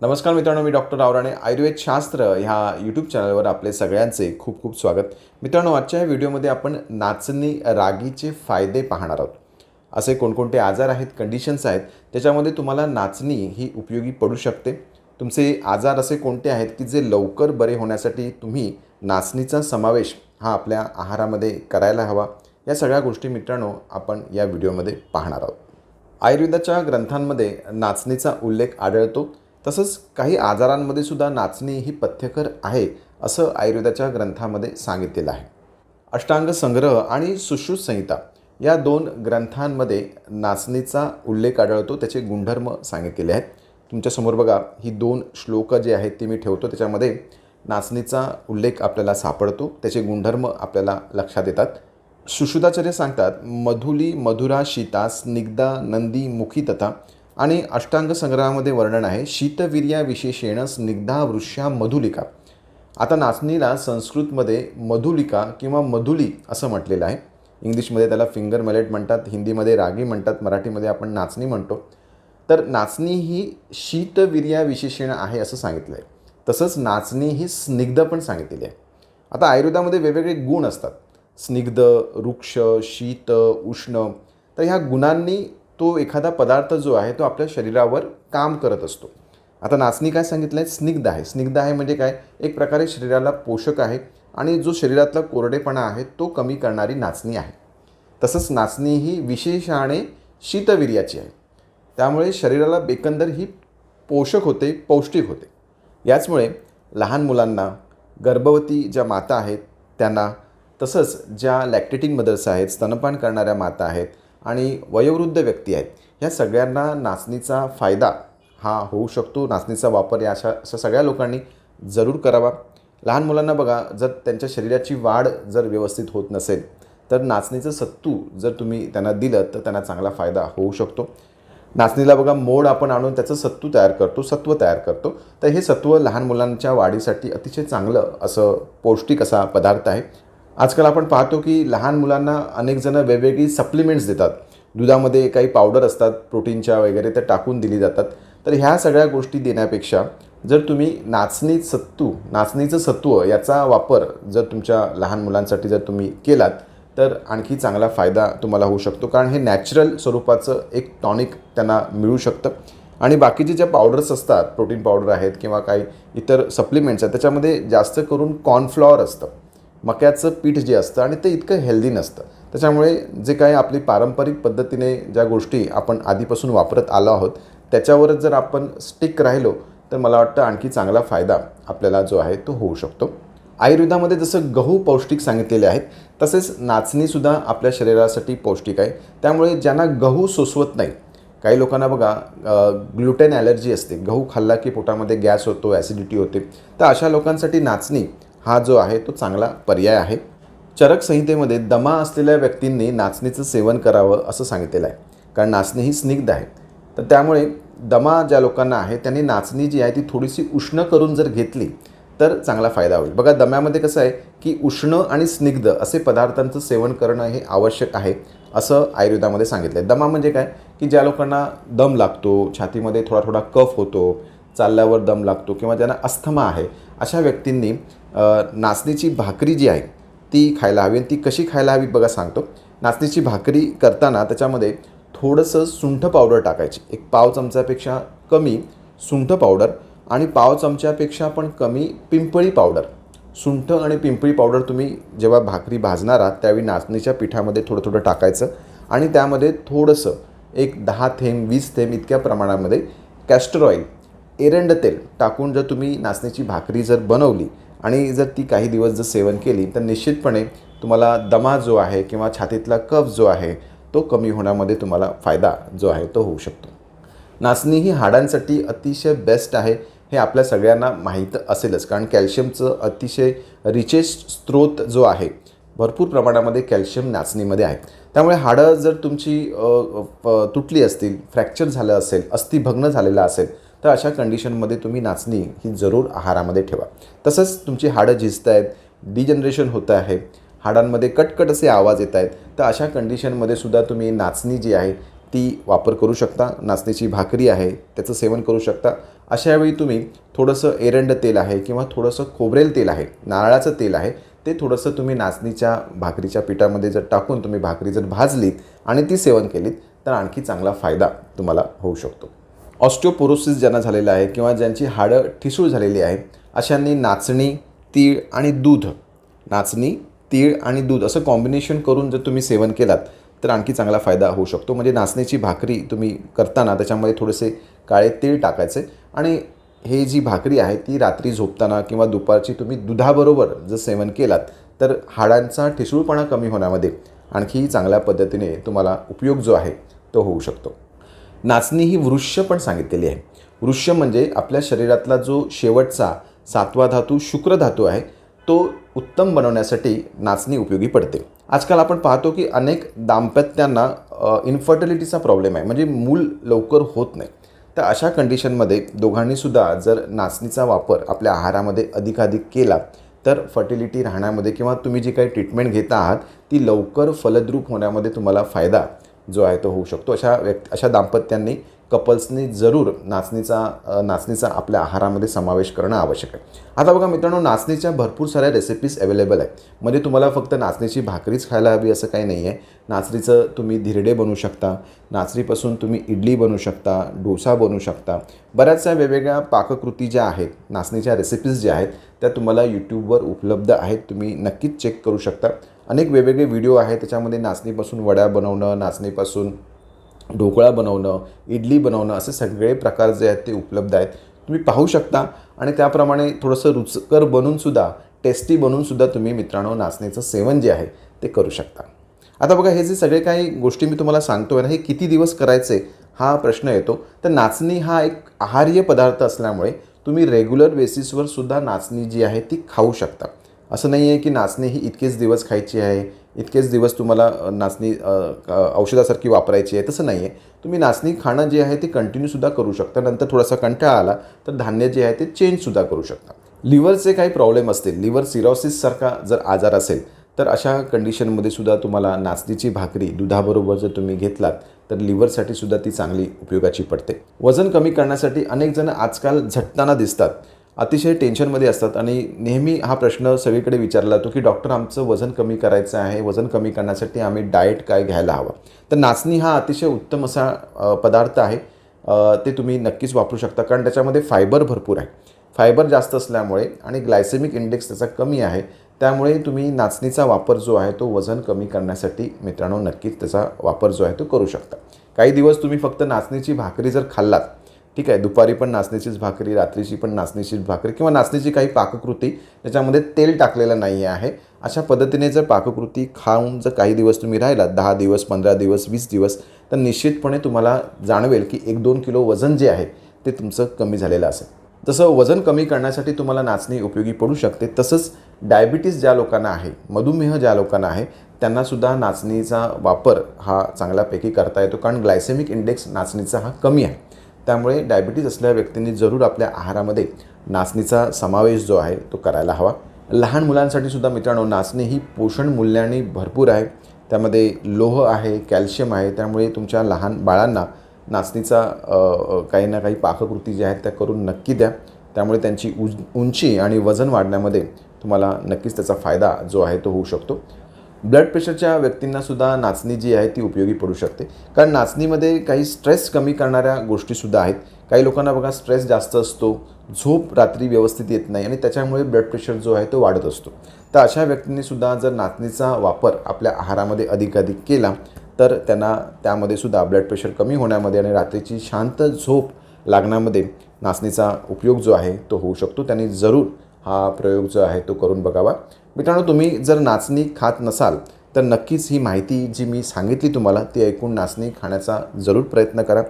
नमस्कार मित्रांनो मी डॉक्टर रावराणे. आयुर्वेद शास्त्र ह्या यूट्यूब चॅनलवर आपले सगळ्यांचे खूप खूप स्वागत. मित्रांनो आजच्या या व्हिडिओमध्ये आपण नाचणी रागीचे फायदे पाहणार आहोत. असे कोणकोणते आजार आहेत कंडिशन्स आहेत त्याच्यामध्ये तुम्हाला नाचणी ही उपयोगी पडू शकते. तुमचे आजार असे कोणते आहेत की जे लवकर बरे होण्यासाठी तुम्ही नाचणीचा समावेश हा आपल्या आहारामध्ये करायला हवा? या सगळ्या गोष्टी मित्रांनो आपण या व्हिडिओमध्ये पाहणार आहोत. आयुर्वेदाच्या ग्रंथांमध्ये नाचणीचा उल्लेख आढळतो. तसंच काही आजारांमध्ये सुद्धा नाचणी ही पथ्यकर आहे असं आयुर्वेदाच्या ग्रंथामध्ये सांगितलेलं आहे. अष्टांग संग्रह आणि सुश्रुत संहिता या दोन ग्रंथांमध्ये नाचणीचा उल्लेख आढळतो त्याचे गुणधर्म सांगितलेले आहेत. तुमच्यासमोर बघा ही दोन श्लोकं जे आहेत ते मी ठेवतो त्याच्यामध्ये नाचणीचा उल्लेख आपल्याला सापडतो त्याचे गुणधर्म आपल्याला लक्षात येतात. सुश्रुताचार्य सांगतात मधुली मधुरा शीता स्निग्धा नंदी मुखी तथा आणि अष्टांग संग्रहामध्ये वर्णन आहे शीतवीर्या विशेषेण स्निग्धा वृष्या मधुलिका. आता नाचणीला संस्कृतमध्ये मधुलिका किंवा मधुली असं म्हटलेलं आहे. इंग्लिशमध्ये त्याला फिंगर मलेट म्हणतात हिंदीमध्ये रागी म्हणतात मराठीमध्ये आपण नाचणी म्हणतो. तर नाचणी ही शीतवीर्या विशेषण आहे असं सांगितलं आहे तसंच नाचणी ही स्निग्ध पण सांगितलेली आहे. आता आयुर्वेदामध्ये वेगवेगळे गुण असतात. स्निग्ध वृक्ष शीत उष्ण. तर ह्या गुणांनी तो एखादा पदार्थ जो आहे तो आपल्या शरीरावर काम करत असतो. आता नाचणी काय सांगितलं आहे स्निग्ध आहे. स्निग्ध आहे म्हणजे काय? एक प्रकारे शरीराला पोषक आहे आणि जो शरीरातला कोरडेपणा आहे तो कमी करणारी नाचणी आहे. तसंच नाचणी ही विशेषाने शीतवीर्याची आहे. त्यामुळे शरीराला बेकंदर ही पोषक होते पौष्टिक होते. याचमुळे लहान मुलांना गर्भवती ज्या माता आहेत त्यांना तसंच ज्या लॅक्टेटिंग मदर्स आहेत स्तनपान करणाऱ्या माता आहेत आणि वयोवृद्ध व्यक्ती आहेत. ह्या सगळ्यांना नाचणीचा फायदा हा होऊ शकतो. नाचणीचा वापर या अशा अशा सगळ्या लोकांनी जरूर करावा. लहान मुलांना बघा जर त्यांच्या शरीराची वाढ जर व्यवस्थित होत नसेल तर नाचणीचं सत्तू जर तुम्ही त्यांना दिलं तर त्यांना चांगला फायदा होऊ शकतो. नाचणीला बघा मोड आपण आणून त्याचं सत्तू तयार करतो सत्व तयार करतो. तर हे सत्व लहान मुलांच्या वाढीसाठी अतिशय चांगलं असं पौष्टिक असा पदार्थ आहे. आजकाल आपण पाहतो की लहान मुलांना अनेकजणं वेगवेगळी सप्लिमेंट्स देतात. दुधामध्ये काही पावडर असतात प्रोटीनच्या वगैरे त्या टाकून दिली जातात. तर ह्या सगळ्या गोष्टी देण्यापेक्षा जर तुम्ही नाचणी सत्तू नाचणीचं सत्व याचा वापर जर तुमच्या लहान मुलांसाठी जर तुम्ही केलात तर आणखी चांगला फायदा तुम्हाला होऊ शकतो. कारण हे नॅचरल स्वरूपाचं एक टॉनिक त्यांना मिळू शकतं. आणि बाकीचे ज्या पावडर्स असतात प्रोटीन पावडर आहेत किंवा काही इतर सप्लिमेंट्स आहेत त्याच्यामध्ये जास्त करून कॉर्नफ्लॉवर असतं. मक्याचं पीठ जे असतं आणि ते इतकं हेल्दी नसतं. त्याच्यामुळे जे काही आपली पारंपरिक पद्धतीने ज्या गोष्टी आपण आधीपासून वापरत आलो आहोत त्याच्यावरच जर आपण स्टिक राहिलो तर मला वाटतं आणखी चांगला फायदा आपल्याला जो आहे तो होऊ शकतो. आयुर्वेदामध्ये जसं गहू पौष्टिक सांगितलेले आहेत तसेच नाचणीसुद्धा आपल्या शरीरासाठी पौष्टिक आहे. त्यामुळे ज्यांना गहू सोसवत नाही काही लोकांना बघा ग्लुटेन ॲलर्जी असते. गहू खाल्ला की पोटामध्ये गॅस होतो ॲसिडिटी होते. तर अशा लोकांसाठी नाचणी हा जो आहे तो चांगला पर्याय आहे. चरक संहितेमध्ये दमा असलेल्या व्यक्तींनी नाचणीचं सेवन करावं असं सांगितलेलं आहे. कारण नाचणी ही स्निग्ध आहे. तर त्यामुळे दमा ज्या लोकांना आहे त्यांनी नाचणी जी आहे ती थोडीशी उष्ण करून जर घेतली तर चांगला फायदा होईल. बघा दम्यामध्ये कसं आहे की उष्ण आणि स्निग्ध असे पदार्थांचं सेवन करणं हे आवश्यक आहे असं आयुर्वेदामध्ये सांगितलं आहे दमा म्हणजे काय? की ज्या लोकांना दम लागतो छातीमध्ये थोडा थोडा कफ होतो चालल्यावर दम लागतो किंवा ज्यांना अस्थमा आहे अशा व्यक्तींनी नाचणीची भाकरी जी आहे ती खायला हवी आणि ती कशी खायला हवी बघा सांगतो. नाचणीची भाकरी करताना त्याच्यामध्ये थोडंसं सुंठ पावडर टाकायची. एक पाव चमच्यापेक्षा कमी सुंठ पावडर आणि पाव चमच्यापेक्षा पण कमी पिंपळी पावडर. सुंठ आणि पिंपळी पावडर तुम्ही जेव्हा भाकरी भाजणार आहात त्यावेळी नाचणीच्या पिठामध्ये थोडं थोडं टाकायचं आणि त्यामध्ये थोडंसं एक दहा थेंब वीस थेंब इतक्या प्रमाणामध्ये कॅस्टर ऑईल एरंड तेल टाकून जर तुम्ही नाचणीची भाकरी जर बनवली आणि जर ती काही दिवस जर सेवन केली तर निश्चितपणे तुम्हाला दमा जो आहे किंवा छातीतला कफ जो आहे तो कमी होण्यामध्ये तुम्हाला फायदा जो आहे तो होऊ शकतो. नाचणी ही हाडांसाठी अतिशय बेस्ट आहे हे आपल्या सगळ्यांना माहीत असेलच कारण कॅल्शियमचं अतिशय रिचेस्ट स्रोत जो आहे भरपूर प्रमाणामध्ये कॅल्शियम नाचणीमध्ये आहे. त्यामुळे हाडं जर तुमची तुटली असतील फ्रॅक्चर झालं असेल अस्थिभग्न झालेलं असेल तर अशा कंडिशनमध्ये तुम्ही नाचणी ही जरूर आहारामध्ये ठेवा. तसंच तुमची हाडं झिजत आहेत डिजनरेशन होतं आहे हाडांमध्ये कटकट असे आवाज येत आहेत तर अशा कंडिशनमध्ये सुद्धा तुम्ही नाचणी जी आहे ती वापर करू शकता. नाचणीची भाकरी आहे त्याचं सेवन करू शकता. अशावेळी तुम्ही थोडंसं एरंड तेल आहे किंवा थोडंसं खोबरेल तेल आहे नारळाचं तेल आहे ते थोडंसं तुम्ही नाचणीच्या भाकरीच्या पिठामध्ये जर टाकून तुम्ही भाकरी जर भाजलीत आणि ती सेवन केलीत तर आणखी चांगला फायदा तुम्हाला होऊ शकतो. ऑस्टिओपोरोसिस ज्यांना झालेलं आहे किंवा ज्यांची हाडं ठिसूळ झालेली आहे अशांनी नाचणी तीळ आणि दूध नाचणी तीळ आणि दूध असं कॉम्बिनेशन करून जर तुम्ही सेवन केलात तर आणखी चांगला फायदा होऊ शकतो. म्हणजे नाचण्याची भाकरी तुम्ही करताना त्याच्यामध्ये थोडेसे काळे तीळ टाकायचे आणि हे जी भाकरी आहे ती रात्री झोपताना किंवा दुपारची तुम्ही दुधाबरोबर जर सेवन केलात तर हाडांचा ठिसूळपणा कमी होण्यामध्ये आणखी चांगल्या पद्धतीने तुम्हाला उपयोग जो आहे तो होऊ शकतो. नाचणी ही वृक्ष पण सांगितलेली आहे. वृक्ष म्हणजे आपल्या शरीरातला जो शेवटचा सातवा धातू शुक्र धातू आहे तो उत्तम बनवण्यासाठी नाचणी उपयोगी पडते. आजकाल आपण पाहतो की अनेक दाम्पत्यांना इन्फर्टिलिटीचा प्रॉब्लेम आहे. म्हणजे मूल लवकर होत नाही. तर अशा कंडिशनमध्ये दोघांनीसुद्धा जर नाचणीचा वापर आपल्या आहारामध्ये अधिकाधिक केला तर फर्टिलिटी राहण्यामध्ये किंवा तुम्ही जी काही ट्रीटमेंट घेता आहात ती लवकर फलद्रूप होण्यामध्ये तुम्हाला फायदा जो आहे तो होऊ शकतो. अशा व्यक् अशा दाम्पत्यांनी कपल्सनी जरूर नाचणीचा नाचणीचा आपल्या आहारामध्ये समावेश करणं आवश्यक आहे. आता बघा मित्रांनो नाचणीच्या भरपूर साऱ्या रेसिपीज अवेलेबल आहे म्हणजे तुम्हाला फक्त नाचणीची भाकरीच खायला हवी असं काही नाही आहे नाचणीचं तुम्ही धिरडे बनवू शकता. नाचणीपासून तुम्ही इडली बनवू शकता डोसा बनवू शकता. बऱ्याचशा वेगवेगळ्या पाककृती ज्या आहेत नाचणीच्या रेसिपीज ज्या आहेत त्या तुम्हाला यूट्यूबवर उपलब्ध आहेत. तुम्ही नक्कीच चेक करू शकता. अनेक वेगवेगळे व्हिडिओ आहेत त्याच्यामध्ये नाचणीपासून वड्या बनवणं नाचणीपासून ढोकळा बनवणं इडली बनवणं असे सगळे प्रकार जे आहेत ते उपलब्ध आहेत. तुम्ही पाहू शकता आणि त्याप्रमाणे थोडंसं रुचकर बनूनसुद्धा टेस्टी बनवूनसुद्धा तुम्ही मित्रांनो नाचणीचं सेवन जे आहे ते करू शकता. आता बघा हे जे सगळे काही गोष्टी मी तुम्हाला सांगतो आहे ना हे किती दिवस करायचे हा प्रश्न येतो. तर नाचणी हा एक आहार्य पदार्थ असल्यामुळे तुम्ही रेग्युलर बेसिसवर सुद्धा नाचणी जी आहे ती खाऊ शकता. असं नाही आहे की नाचणी ही इतकेच दिवस खायची आहे इतकेच दिवस तुम्हाला नाचणी औषधासारखी वापरायची आहे तसं नाही आहे तुम्ही नाचणी खाणं जे आहे ते कंटिन्यूसुद्धा करू शकता. नंतर थोडासा कंटाळा आला तर धान्य जे आहे ते चेंजसुद्धा करू शकता. लिव्हरचे काही प्रॉब्लेम असतील लिव्हर सिरॉसिससारखा जर आजार असेल तर अशा कंडिशनमध्ये सुद्धा तुम्हाला नाचणीची भाकरी दुधाबरोबर जर तुम्ही घेतलात तर लिव्हरसाठी सुद्धा ती चांगली उपयोगाची पडते. वजन कमी करण्यासाठी अनेक जण आजकाल झटताना दिसतात. अतिशय टेन्शनमध्ये असतात. आणि नेहमी हा प्रश्न सगळीकडे विचारला जातो की डॉक्टर आमचं वजन कमी करायचं आहे. वजन कमी करण्यासाठी आम्ही डाएट काय घ्यायला हवं? तर नाचणी हा अतिशय उत्तम असा पदार्थ आहे. ते तुम्ही नक्कीच वापरू शकता. कारण त्याच्यामध्ये फायबर भरपूर आहे. फायबर जास्त असल्यामुळे आणि ग्लायसेमिक इंडेक्स त्याचा कमी आहे. त्यामुळे तुम्ही नाचणीचा वापर जो आहे तो वजन कमी करण्यासाठी मित्रांनो नक्कीच त्याचा वापर जो आहे तो करू शकता. काही दिवस तुम्ही फक्त नाचणीची भाकरी जर खाल्लात ठीक आहे दुपारी पण नाचणीचीच भाकरी रात्रीची पण नाचणीचीच भाकरी किंवा नाचणीची काही पाककृती त्याच्यामध्ये तेल टाकलेलं नाही आहे अशा पद्धतीने जर पाककृती खाऊन जर काही दिवस तुम्ही राहिलात दहा दिवस पंधरा दिवस वीस दिवस तर निश्चितपणे तुम्हाला जाणवेल की एक दोन किलो वजन जे आहे ते तुमचं कमी झालेलं असेल. जसं वजन कमी करण्यासाठी तुम्हाला नाचणी उपयोगी पडू शकते तसंच डायबिटीस ज्या लोकांना आहे मधुमेह ज्या लोकांना आहे त्यांनासुद्धा नाचणीचा वापर हा चांगल्यापैकी करता येतो कारण ग्लायसेमिक इंडेक्स नाचणीचा हा कमी आहे. त्यामुळे डायबिटीज असलेल्या व्यक्तींनी जरूर आपल्या आहारामध्ये नाचणीचा समावेश जो आहे तो करायला हवा. लहान मुलांसाठी सुद्धा मित्रांनो नाचणी ही पोषण मूल्याने भरपूर आहे. त्यामध्ये लोह आहे कॅल्शियम आहे त्यामुळे तुमच्या लहान बाळांना नाचणीचा काही ना काही पाककृती ज्या आहेत त्या करून नक्की द्या. त्यामुळे त्यांची उज उंची आणि वजन वाढण्यामध्ये तुम्हाला नक्कीच त्याचा फायदा जो आहे तो होऊ शकतो. ब्लड प्रेशरच्या व्यक्तींनासुद्धा नाचणी जी आहे ती उपयोगी पडू शकते. कारण नाचणीमध्ये काही स्ट्रेस कमी करणाऱ्या गोष्टीसुद्धा आहेत. काही लोकांना बघा स्ट्रेस जास्त असतो झोप रात्री व्यवस्थित येत नाही आणि त्याच्यामुळे ब्लड प्रेशर जो आहे तो वाढत असतो. तर अशा व्यक्तींनीसुद्धा जर नाचणीचा वापर आपल्या आहारामध्ये अधिकाधिक केला तर त्यांना त्यामध्ये सुद्धा ब्लड प्रेशर कमी होण्यामध्ये आणि रात्रीची शांत झोप लागण्यामध्ये नाचणीचा उपयोग जो आहे तो होऊ शकतो. त्यांनी जरूर हा प्रयोग जो आहे तो करून बघावा. मित्रांनो तुम्ही जर नाचणी खात नसाल तर नक्कीच ही माहिती जी मी सांगितली तुम्हाला ती ऐकून नाचणी खाण्याचा जरूर प्रयत्न करा.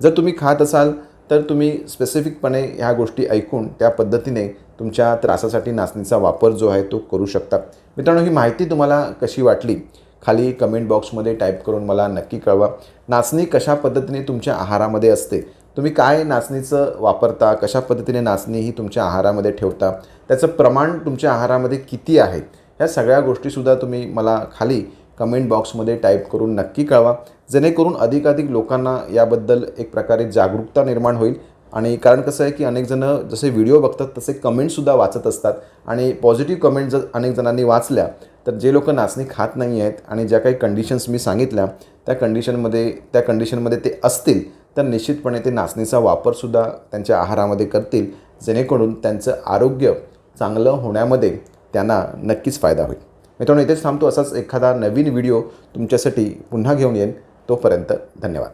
जर तुम्ही खात असाल तर तुम्ही स्पेसिफिकपणे ह्या गोष्टी ऐकून त्या पद्धतीने तुमच्या त्रासासाठी नाचणीचा वापर जो आहे तो करू शकता. मित्रांनो ही माहिती तुम्हाला कशी वाटली खाली कमेंट बॉक्समध्ये टाईप करून मला नक्की कळवा. नाचणी कशा पद्धतीने तुमच्या आहारामध्ये असते तुम्ही काय नाचणीचं वापरता कशा पद्धतीने नाचणी ही तुमच्या आहारामध्ये ठेवता त्याचं प्रमाण तुमच्या आहारामध्ये किती आहे ह्या सगळ्या गोष्टीसुद्धा तुम्ही मला खाली कमेंट बॉक्समध्ये टाईप करून नक्की कळवा. जेणेकरून अधिकाधिक लोकांना याबद्दल एक प्रकारे जागरूकता निर्माण होईल. आणि कारण कसं आहे की अनेकजणं जसे व्हिडिओ बघतात तसे कमेंटसुद्धा वाचत असतात. आणि पॉझिटिव्ह कमेंट जर अनेक जणांनी वाचल्या तर जे लोक नाचणी खात नाही आहेत आणि ज्या काही कंडिशन्स मी सांगितल्या त्या कंडिशनमध्ये त्या कंडिशनमध्ये ते असतील तर निश्चितपणे ते नाचणीचा वापरसुद्धा त्यांच्या आहारामध्ये करतील जेणेकरून त्यांचं आरोग्य चांगलं होण्यामध्ये त्यांना नक्कीच फायदा होईल. मित्रांनो इथेच थांबतो. असाच एखादा नवीन व्हिडिओ तुमच्यासाठी पुन्हा घेऊन येईन. तोपर्यंत धन्यवाद.